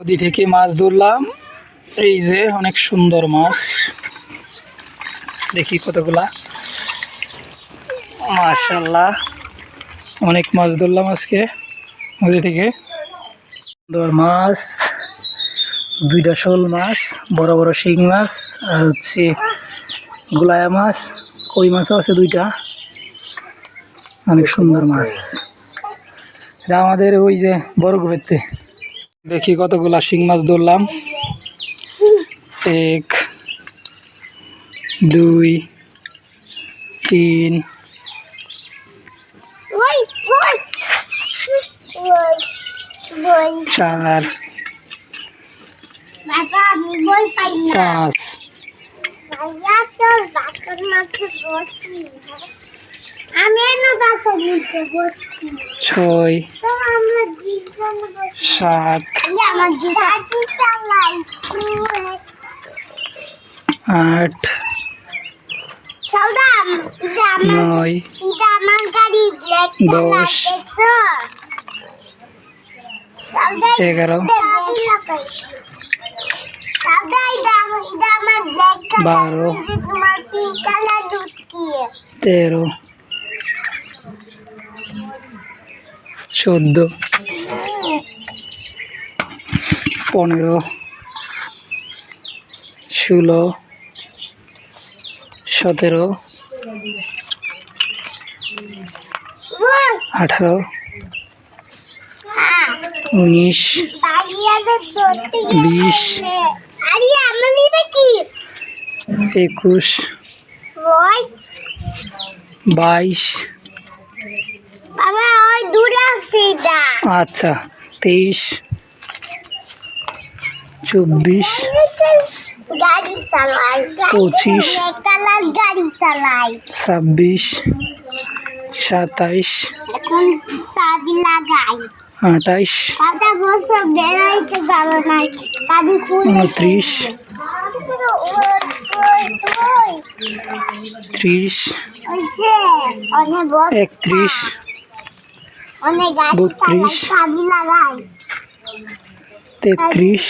নদী থেকে মাছ ধরলাম। এই যে অনেক সুন্দর মাছ। দেখি কতগুলা। মাশাল্লাহ অনেক মাছ ধরলাম আজকে নদী থেকে। সুন্দর মাছ দুইটা শোল মাছ, বড় বড় শিং মাছ, আর হচ্ছে গোলায়া মাছ, কই মাছও আছে দুইটা। অনেক সুন্দর মাছ। এটা আমাদের ওই যে বড় গুড়েতে দেখি কতগুলা শিং মাছ ধরলাম। এক দুই তিন. চার পাঁচ। ছয়। সাত। আট। দশ। এগারো। গাড়ি লাগাই সৌদা এটা আমার এটা আমার ব্ল্যাক কালার বারো। যে তোমার পিঙ্ক কালার দুধ কি তেরো চোদ্দ পনেরো ষোলো সতেরো আঠারো উনিশ বিশ। একুশ বাইশ আচ্ছা তেইশ চব্বিশ গাড়ি চালাই পঁচিশ। কালার গাড়ি চালাই ছাব্বিশ সাতাইশ এখন চাবি লাগাই আঠাইশ সাদা বছর বেড়াইতে যাব না চাবি খুলে উনত্রিশ ত্রিশ একত্রিশ বত্রিশ। চাবি লাগাই তেত্রিশ।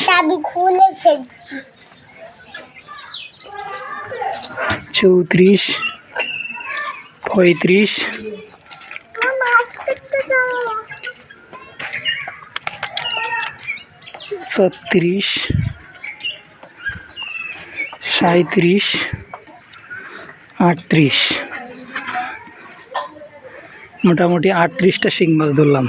চৌত্রিশ। পঁয়ত্রিশ। ছত্রিশ। সাঁত্রিশ আটত্রিশ। মোটামুটি আটত্রিশটা শিং মাছ ধরলাম।